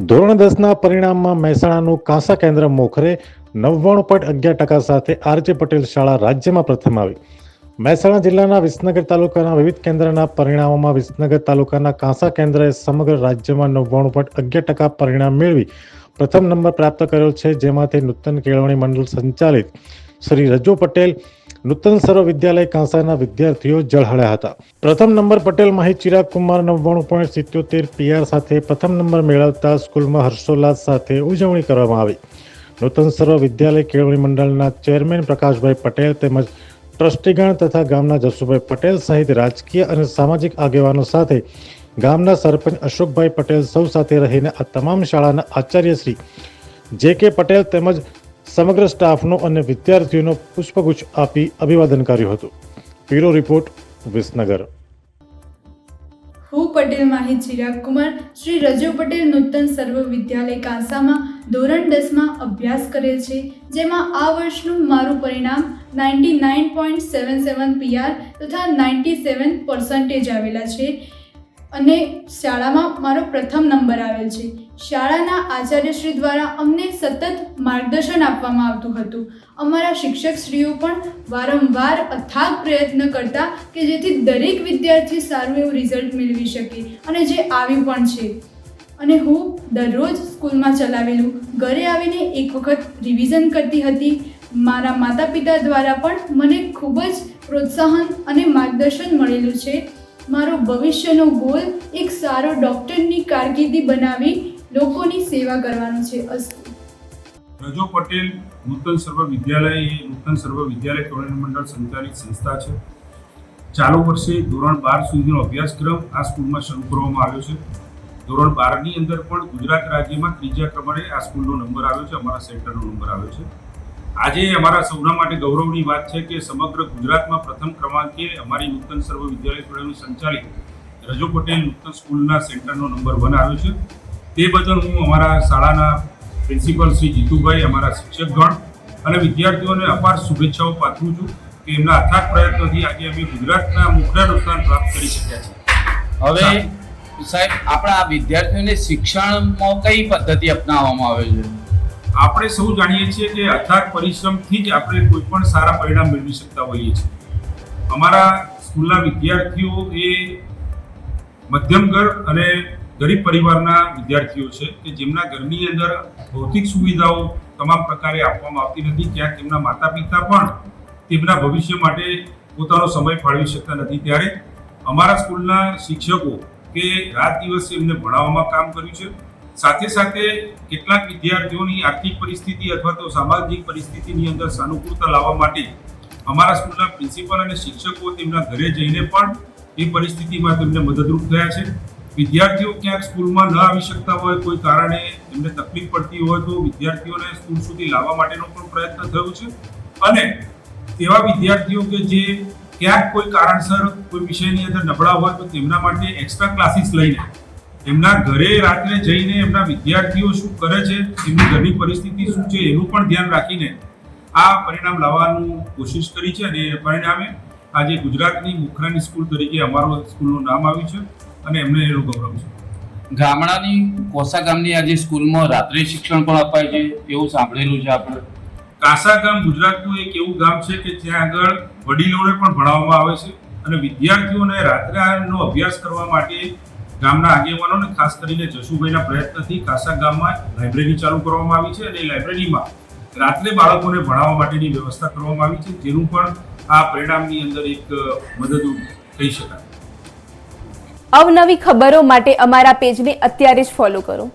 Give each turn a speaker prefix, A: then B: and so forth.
A: ધોરણ દસના પરિણામમાં મહેસાણાનું કાંસા કેન્દ્ર મોખરે નવ્વાણું પોઈન્ટ અગિયાર ટકા સાથે આરજે પટેલ શાળા રાજ્યમાં પ્રથમ આવી. મહેસાણા જિલ્લાના વિસનગર તાલુકાના વિવિધ કેન્દ્રના પરિણામોમાં વિસનગર તાલુકાના કાંસા કેન્દ્રએ સમગ્ર રાજ્યમાં નવ્વાણું પોઈન્ટ અગિયાર ટકા પરિણામ મેળવી પ્રથમ નંબર પ્રાપ્ત કર્યો છે, જેમાંથી નૂતન કેળવણી મંડળ સંચાલિત. શ્રી રજુ પટેલ નૂતન સર્વ વિદ્યાલય કાંસાના વિદ્યાર્થીઓ ઝળહળ્યા હતા. પ્રથમ નંબર પટેલ માહી ચિરાગ કુમાર, નવ્વાણું પોઈન્ટ સિત્યોતેર પીઆર સાથે પ્રથમ નંબર મેળવતા સ્કૂલમાં હર્ષોલ્લાસ સાથે ઉજવણી કરવામાં આવી. નૂતન સર્વ વિદ્યાલય કેળવણી મંડળના ચેરમેન પ્રકાશભાઈ પટેલ તેમજ ટ્રસ્ટીગણ તથા ગામના જસુભાઈ પટેલ સહિત રાજકીય અને સામાજિક આગેવાનો સાથે ગામના સરપંચ અશોકભાઈ પટેલ સૌ સાથે રહીને આ તમામ શાળાના આચાર્ય શ્રી જે કે પટેલ તેમજ સમગ્ર સ્ટાફનો અને વિદ્યાર્થીઓનો પુષ્પગુચ્છ આપી અભિવાદન કર્યું હતું. Bureau report, Visnagar.
B: હું પટેલ માહિત ચિરાગ શ્રી રજુ પટેલ નૂતન સર્વ વિદ્યાલય કાંસામાં ધોરણ દસમાં અભ્યાસ કરેલ છે, જેમાં આ વર્ષનું મારું પરિણામ ninety nine point seven seven PR તથા નાઇન્ટી સેવન પર્સન્ટેજ આવેલા છે. અને શાળામાં મારો પ્રથમ નંબર આવેલ છે. શાળાના આચાર્યશ્રી દ્વારા અમને સતત માર્ગદર્શન આપવામાં આવતું હતું. અમારા શિક્ષકશ્રીઓ પણ વારંવાર અથાગ પ્રયત્ન કરતા કે જેથી દરેક વિદ્યાર્થી સારું એવું રિઝલ્ટ મેળવી શકે અને જે આવ્યું પણ છે. અને હું દરરોજ સ્કૂલમાં ચલાવેલું, ઘરે આવીને એક વખત રિવિઝન કરતી હતી. મારા માતા પિતા દ્વારા પણ મને ખૂબ જ પ્રોત્સાહન અને માર્ગદર્શન મળેલું છે. મારો ભવિષ્યનો ગોલ એક સારો ડૉક્ટરની કારકિર્દી બનાવી લોકોની સેવા કરવાનો છે અસ્તુ.
C: રજો પટેલ નૂતન સર્વ વિદ્યાલય, એ નૂતન સર્વ વિદ્યાલય કેળવણી મંડળ સંચાલિત સંસ્થા છે. ચાલુ વર્ષે ધોરણ બાર સુધીનો અભ્યાસક્રમ આ સ્કૂલમાં શરૂ કરવામાં આવ્યો છે. ધોરણ બારની અંદર પણ ગુજરાત રાજ્યમાં ત્રીજા ક્રમાંકે આ સ્કૂલનો નંબર આવ્યો છે, અમારા સેન્ટરનો નંબર આવ્યો છે. આજે અમારા સૌના માટે ગૌરવની વાત છે કે સમગ્ર ગુજરાતમાં પ્રથમ ક્રમાંકે અમારી નૂતન સર્વ વિદ્યાલય કેળવણી સંચાલિત રજો પટેલ નૂતન સ્કૂલના સેન્ટરનો નંબર વન આવ્યો છે. તે બદલ હું અમારા શાળાના પ્રિન્સિપલ શ્રી જીતુભાઈ અમારા શિક્ષકગણ અને વિદ્યાર્થીઓને અપાર શુભેચ્છાઓ પાઠવું છું કે એમના અથાગ પ્રયત્નોથી આજે અમે ગુજરાતના મુખ્ય સ્થાન પ્રાપ્ત કરી શક્યા છીએ.
D: હવે સાહેબ આપણા વિદ્યાર્થીઓને શિક્ષણમાં કઈ પદ્ધતિ અપનાવવામાં આવે છે?
C: આપણે સૌ જાણીએ છીએ કે અથાગ પરિશ્રમથી જ આપણે કોઈ પણ સારા પરિણામ મેળવી શકતા હોઈએ છીએ. અમારા સ્કૂલના વિદ્યાર્થીઓ એ મધ્યમ ઘર અને ગરીબ પરિવારના વિદ્યાર્થીઓ છે કે જેમના ઘરની અંદર ભૌતિક સુવિધાઓ તમામ પ્રકારે આપવામાં આવતી નથી, ક્યાંક તેમના માતા પિતા પણ તેમના ભવિષ્ય માટે પોતાનો સમય ફાળવી શકતા નથી. ત્યારે અમારા સ્કૂલના શિક્ષકો કે રાત દિવસે એમને ભણાવવામાં કામ કર્યું છે. સાથે સાથે કેટલાક વિદ્યાર્થીઓની આર્થિક પરિસ્થિતિ અથવા તો સામાજિક પરિસ્થિતિની અંદર સાનુકૂળતા લાવવા માટે અમારા સ્કૂલના પ્રિન્સિપલ અને શિક્ષકો તેમના ઘરે જઈને પણ એ પરિસ્થિતિમાં તેમને મદદરૂપ થયા છે. વિદ્યાર્થીઓ ક્યાંક સ્કૂલમાં ન આવી શકતા હોય, કોઈ કારણે એમને તકલીફ પડતી હોય તો વિદ્યાર્થીઓને સ્કૂલ સુધી લાવવા માટેનો પણ પ્રયત્ન થયો છે. અને તેવા વિદ્યાર્થીઓ કે જે ક્યાંક કોઈ કારણસર કોઈ વિષયની અંદર નબળા હોય તો તેમના માટે એક્સ્ટ્રા ક્લાસીસ લઈને એમના ઘરે રાત્રે જઈને એમના વિદ્યાર્થીઓ શું કરે છે એમની ઘરની પરિસ્થિતિ શું છે એનું પણ ધ્યાન રાખીને આ પરિણામ લાવવાનું કોશિશ કરી છે અને પરિણામે આજે ગુજરાતની મુખરાની સ્કૂલ તરીકે અમારું સ્કૂલનું નામ આવ્યું છે અને એમને એનું ગૌરવ છે.
D: ગામડાની કોસા ગામની આજે સ્કૂલમાં રાત્રે શિક્ષણ પણ અપાય છે એવું સાંભળેલું છે આપણે.
C: કાસા ગામ ગુજરાતનું એક એવું ગામ છે કે ત્યાં આગળ વડીલોને પણ ભણાવવામાં આવે છે અને વિદ્યાર્થીઓને રાત્રેનો અભ્યાસ કરવા માટે ગામના આગેવાનોને ખાસ કરીને જશુભાઈના પ્રયત્નથી કાસા ગામમાં લાઇબ્રેરી ચાલુ કરવામાં આવી છે અને લાઇબ્રેરીમાં રાત્રે બાળકોને ભણાવવા માટેની વ્યવસ્થા કરવામાં આવી છે, જેનું પણ આ પરિણામની અંદર એક મદદરૂપ થઈ શકાય.
E: અવનવી ખબરો માટે અમારા પેજને અત્યારે જ ફોલો કરો.